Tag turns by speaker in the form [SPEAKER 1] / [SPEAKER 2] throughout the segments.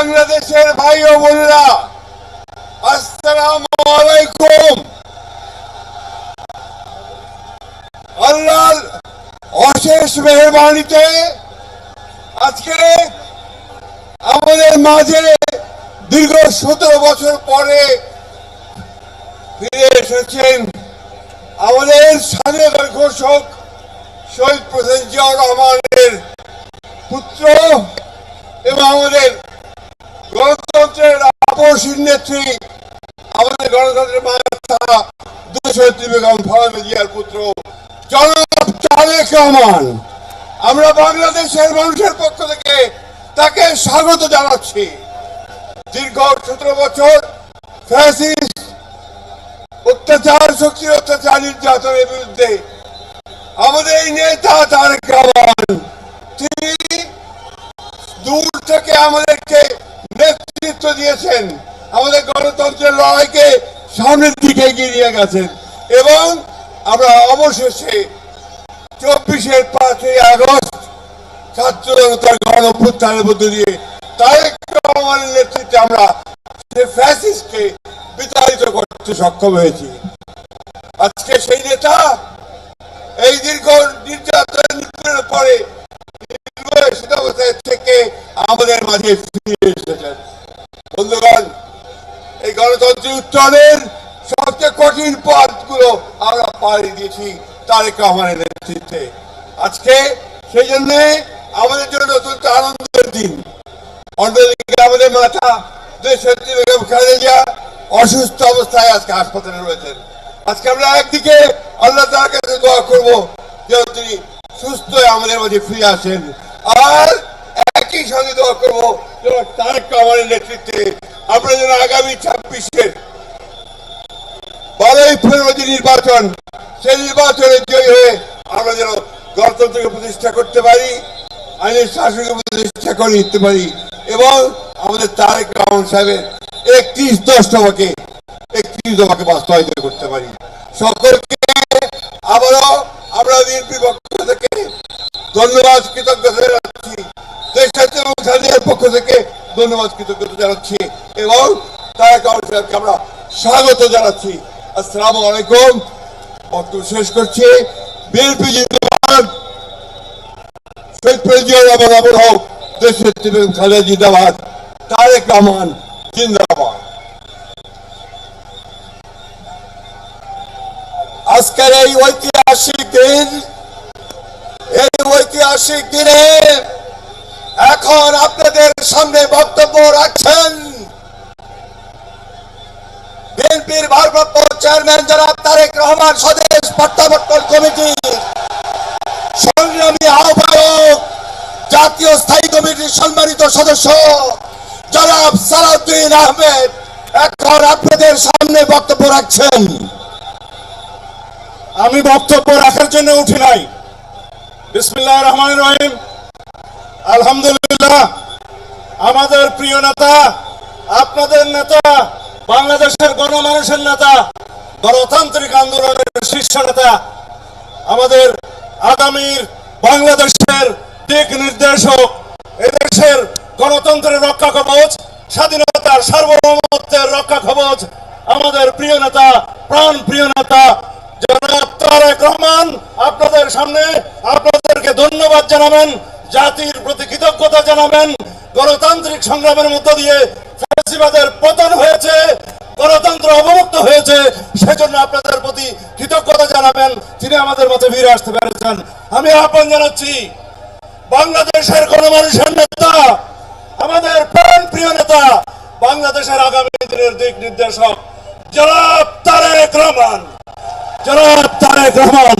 [SPEAKER 1] বাংলাদেশের ভাই ও বোনেরা, আসসালাম আলাইকুম। আল্লাহর অশেষ মেহরবানিতে আজকে আমাদের মাঝে দীর্ঘ সতেরো বছর পরে ফিরে এসেছেন আমাদের স্বাধীনতার ঘোষক শহীদ প্রেসিডেন্ট জিয়াউর রহমানের পুত্র এবং আমাদের গণতন্ত্রের আপসীর নেত্রী আমাদের গণতন্ত্রের মাথা দুশত্রী বেগম খালেদা জিয়ার পুত্র জনাব তারেক আমরা বাংলাদেশের মানুষের পক্ষ থেকে তাকে স্বাগত জানাচ্ছি। দীর্ঘ সতেরো বছর ফ্যাসিস্ট, অত্যাচার শক্তির অত্যাচার, নির্যাতনের বিরুদ্ধে আমাদের এই নেতা তারেক রহমান, তিনি দূর থেকে আমাদেরকে নেতৃত্ব দিয়েছেন। আমাদের গণতন্ত্রের লড়াইকে সামনের দিকে এগিয়ে নিয়ে গেছেন। এবং আমরা অবশেষে চব্বিশের পাঁচই আগস্ট ছাত্র জনতার গণ অভ্যুত্থানের মধ্য দিয়ে তারেক রহমানের নেতৃত্বে আমরা সে ফ্যাসিস্টকে বিতাড়িত করতে সক্ষম হয়েছি। আজকে সেই নেতা এই দীর্ঘ নির্যাতন নিপীড়নের পরে নির্বাসিত থেকে আমাদের মাঝে ফিরে এসেছেন। বন্ধুগণ, এই গণতন্ত্রের উত্তরের সবচেয়ে কঠিন পথগুলো আমরা পাড়ি দিয়েছি তারেক রহমানের নেতৃত্বে। আজকে সেই জন্য আমাদের জন্য অত্যন্ত আনন্দের দিন। আমাদের মাথা অসুস্থ অবস্থায় আজকে হাসপাতালে রয়েছেন। আজকে আমরা একদিকে আল্লাহ তার কাছে দোয়া করব যে তিনি সুস্থ আমাদের মাঝে ফিরে আসেন। আর একই সঙ্গে দোয়া করব যেন তারেক রহমানের নেতৃত্বে আমরা যেন আগামী ছাব্বিশের বারোই ফেব্রুয়ারি নির্বাচন, সেই নির্বাচনে জয়ী হয়ে আমরা যেন গণতন্ত্রকে প্রতিষ্ঠা করতে পারি, আইনের শাসনকে প্রতিষ্ঠা করে নিতে পারি এবং আমাদের তারেক রহমান সাহেবের একত্রিশ দশটাকে একত্রিশ দফাকে বাস্তবায়িত করতে পারি। সকলকে আবারও আমরা বিএনপি পক্ষ ধন্যবাদ কৃতজ্ঞতা জানাচ্ছি এবং স্বাধীনের পক্ষ থেকে ধন্যবাদ, কৃতজ্ঞতা জানাচ্ছি এবং তারেক রহমান আমরা স্বাগত জানাচ্ছি। আসসালামু আলাইকুম। বক্তব্য শেষ করছি। বিএনপি জিন্দাবাদ। শহীদ প্রেসিডেন্ট রহমান অমর হোক এবং খালেদা জিন্দাবাদ। তারেক রহমান জিন্দাবাদ। আজকের এই ঐতিহাসিক দিন এই ঐতিহাসিক দিনে এখন আপনাদের সামনে বক্তব্য রাখছেন বিএনপির ভারপ্রাপ্ত চেয়ারম্যান জনাব তারেক রহমান স্বদেশ প্রত্যাবর্তন কমিটি সংগ্রামী আহ্বায়ক, জাতীয় স্থায়ী কমিটির সম্মানিত সদস্য জনাব সালাউদ্দিন আহমেদ এখন আপনাদের সামনে বক্তব্য রাখছেন।
[SPEAKER 2] আমি বক্তব্য রাখার জন্য উঠি নাই। বিসমিল্লাহ রহমান রহিম। আলহামদুলিল্লাহ। আমাদের প্রিয় নেতা, আপনাদের নেতা, বাংলাদেশের গণমানুষের নেতা, গণতান্ত্রিক আন্দোলনের শীর্ষ নেতা, আমাদের আগামীর বাংলাদেশের দিক নির্দেশক, এদেশের গণতন্ত্রের রক্ষা কবচ, স্বাধীনতার সার্বভৌমত্বের রক্ষা কবচ, আমাদের প্রিয় নেতা, প্রাণ প্রিয় নেতা, জনাব রহমান আপনাদের সামনে, আপনাদেরকে ধন্যবাদ জানাবেন, জাতির প্রতি কৃতজ্ঞতা জানাবেন, গণতান্ত্রিক সংগ্রামের মধ্য দিয়ে ফ্যাসিবাদের পতন হয়েছে, গণতন্ত্র অবমুক্ত হয়েছে, সেজন্য আপনাদের প্রতি কৃতজ্ঞতা জানাবেন, তিনি আমাদের মধ্যে ফিরে আসতে পেরেছেন। আমি আহ্বান জানাচ্ছি, বাংলাদেশের গণমানুষের নেতা, আমাদের প্রাণ প্রিয় নেতা, বাংলাদেশের আগামী দিনের দিক নির্দেশক জনাব তারেক রহমান জনাব তারেক রহমান।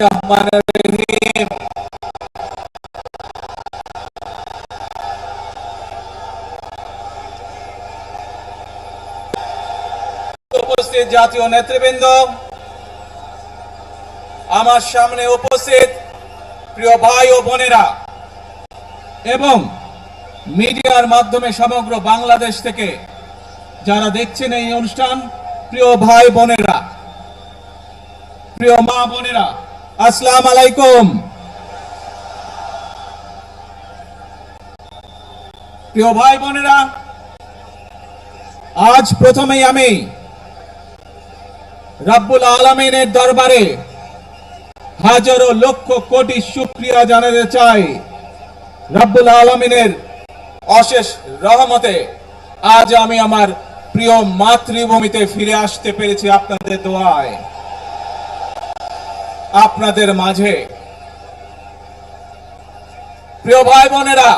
[SPEAKER 3] রহমানির জাতীয় নেতৃবৃন্দ, আমার সামনে উপস্থিত প্রিয় ভাই ও বোনেরা এবং মিডিয়ার মাধ্যমে সমগ্র বাংলাদেশ থেকে যারা দেখছেন এই অনুষ্ঠান, প্রিয় ভাই বোনেরা, প্রিয় মা বোনেরা, আসসালাম আলাইকুম। প্রিয় ভাই বোনেরা, আজ প্রথমেই আমি রাব্বুল আলমিনের দরবারে হাজারো লক্ষ কোটি শুক্রিয়া জানাতে চাই। রাব্বুল আলমিনের অশেষ রহমতে আজ আমি আমার প্রিয় মাতৃভূমিতে ফিরে আসতে পেরেছি আপনাদের দোয়ায়। আপনাদের মাঝে প্রিয় ভাই বোনেরা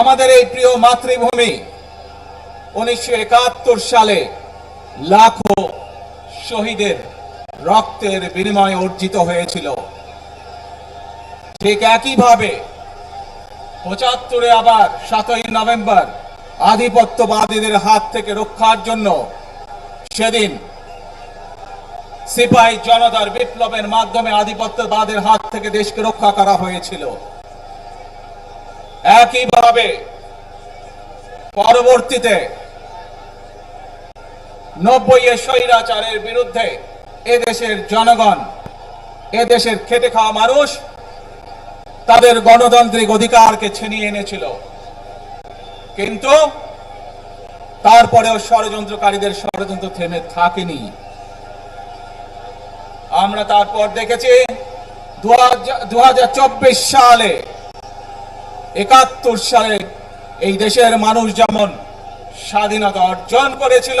[SPEAKER 3] আমাদের এই প্রিয় মাতৃভূমি উনিশশো একাত্তর সালে লাখো শহীদের রক্তের বিনিময়ে অর্জিত হয়েছিল। ঠিক একইভাবে পঁচাত্তরে আবার সাতই নভেম্বর আধিপত্যবাদীদের হাত থেকে রক্ষার জন্য সেদিন সিপাহী জনতার বিপ্লবের মাধ্যমে আধিপত্যবাদের হাত থেকে দেশকে রক্ষা করা হয়েছিল। একইভাবে পরবর্তীতে নব্বই স্বৈরাচারের বিরুদ্ধে এদেশের জনগণ, এদেশের খেটে খাওয়া মানুষ তাদের গণতান্ত্রিক অধিকারকে ছিনিয়ে এনেছিল। কিন্তু তারপরেও ষড়যন্ত্রকারীদের ষড়যন্ত্র থেমে থাকেনি। আমরা তারপর দেখেছি দুহাজার চব্বিশ সালে, একাত্তর সালে এই দেশের মানুষ যেমন স্বাধীনতা অর্জন করেছিল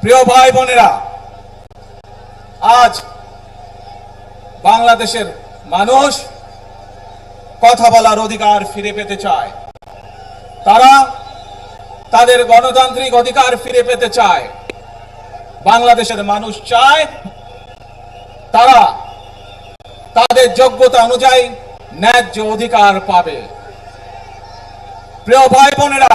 [SPEAKER 3] প্রিয় ভাই বোনেরা, আজ বাংলাদেশের মানুষ কথা বলার অধিকার ফিরে পেতে চায়। তারা তাদের গণতান্ত্রিক অধিকার ফিরে পেতে চায়। বাংলাদেশের মানুষ চায় তারা তাদের যোগ্যতা অনুযায়ী ন্যায্য অধিকার পাবে। প্রিয় ভাই বোনেরা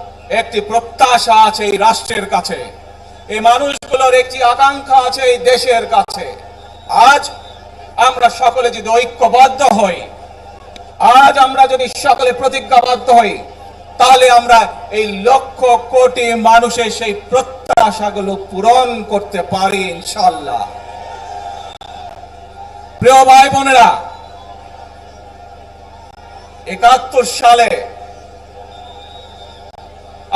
[SPEAKER 3] একটি প্রত্যাশা আছে এই রাষ্ট্রের কাছে। এই মানুষগুলোর একটি আকাঙ্ক্ষা আছে এই দেশের কাছে। আজ আমরা সকলে যদি ঐক্যবদ্ধ হই, আজ আমরা যদি সকলে প্রতিজ্ঞাবদ্ধ হই, তাহলে আমরা এই লক্ষ কোটি মানুষের সেই প্রত্যাশাগুলো পূরণ করতে পারি ইনশাল্লাহ প্রিয় ভাই বোনেরা, একাত্তর সালে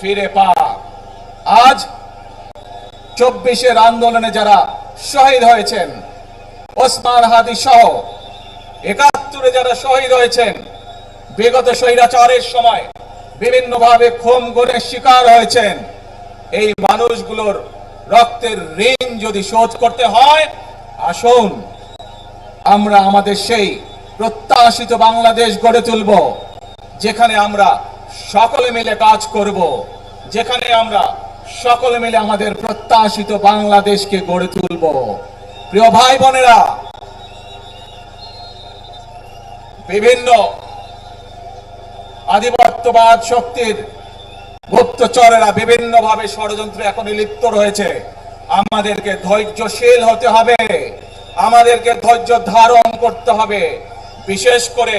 [SPEAKER 3] ফিরে পাক। আজ চব্বিশের আন্দোলনে যারা শহীদ হয়েছেন, ওসমান হাদি সহ একাত্তরে যারা শহীদ হয়েছেন, বিগত স্বৈরাচারের সময় বিভিন্নভাবে খুন গুণের শিকার হয়েছেন, এই মানুষগুলোর রক্তের ঋণ যদি শোধ করতে হয়, আসুন, আমরা আমাদের সেই প্রত্যাশিত বাংলাদেশ গড়ে তুলব, যেখানে আমরা সকলে মিলে কাজ করব। যেখানে আমরা সকলে মিলে আমাদের প্রত্যাশিত বাংলাদেশকে গড়ে তুলব। প্রিয় ভাই বোনেরা, বিভিন্ন আধিপত্যবাদ শক্তির গুপ্তচরেরা বিভিন্ন ভাবে ষড়যন্ত্রে এখন লিপ্ত রয়েছে। আমাদেরকে ধৈর্যশীল হতে হবে। আমাদেরকে ধৈর্য ধারণ করতে হবে। বিশেষ করে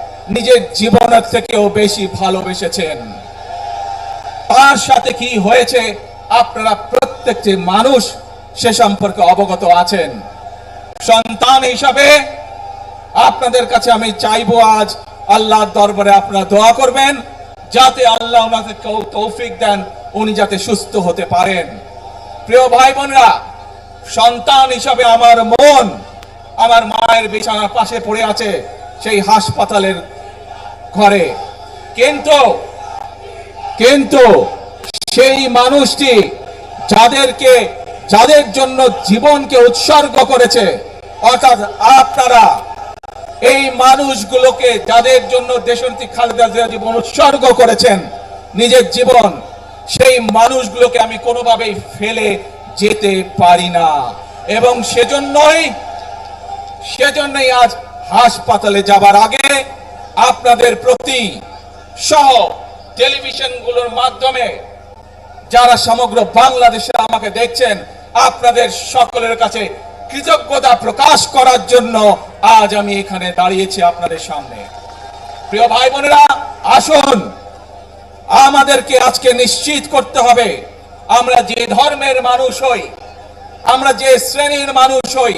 [SPEAKER 3] নিজের জীবনের থেকেও বেশি ভালোবেসেছেন। তার সাথে কি হয়েছে? আপনারা প্রত্যেকটি মানুষ সে সম্পর্কে অবগত আছেন। সন্তান হিসাবে আপনাদের কাছে আমি চাইব আজ আল্লাহর দরবারে আপনারা দোয়া করবেন, যাতে আল্লাহ কেউ তৌফিক দেন, উনি যাতে সুস্থ হতে পারেন। প্রিয় ভাই বোনরা, সন্তান হিসাবে আমার মন আমার মায়ের বিছানার পাশে পড়ে আছে। সেই হাসপাতালের ঘরে। কিন্তু কিন্তু সেই মানুষটি যাদেরকে, যাদের জন্য জীবনকে উৎসর্গ করেছে, অর্থাৎ আপনারা, এই মানুষগুলোকে যাদের জন্য দেশনীতি খালেদা জিয়া জীবন উৎসর্গ করেছেন, নিজের জীবন, সেই মানুষগুলোকে আমি কোনোভাবেই ফেলে যেতে পারি না। এবং সেজন্যই সেজন্যই আজ হাসপাতালে যাবার আগে আপনাদের প্রতি সহ টেলিভিশনগুলোর মাধ্যমে যারা সমগ্র বাংলাদেশে আমাকে দেখছেন, আপনাদের সকলের কাছে কৃতজ্ঞতা প্রকাশ করার জন্য আজ আমি এখানে দাঁড়িয়েছি আপনাদের সামনে। প্রিয় ভাই বোনেরা, আসুন, আমাদেরকে আজকে নিশ্চিত করতে হবে, আমরা যে ধর্মের মানুষ হই, আমরা যে শ্রেণির মানুষ হই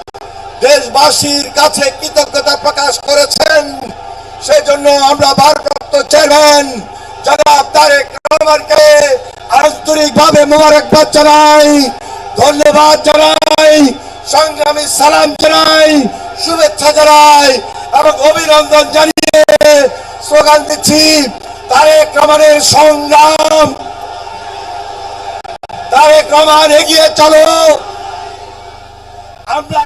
[SPEAKER 1] দেশবাসীর কাছে কৃতজ্ঞতা প্রকাশ করেছেন। সেজন্য আমরা ভারপ্রাপ্ত চেয়ারম্যান জনাব তারেক রহমানকে আন্তরিকভাবে মোবারকবাদ জানাই, ধন্যবাদ জানাই, সংগ্রামী সালাম জানাই, শুভেচ্ছা জানাই এবং অভিনন্দন জানিয়ে স্লোগান দিচ্ছি, তারেক রহমানের সংগ্রাম। তারেক রহমান এগিয়ে চলো। আমরা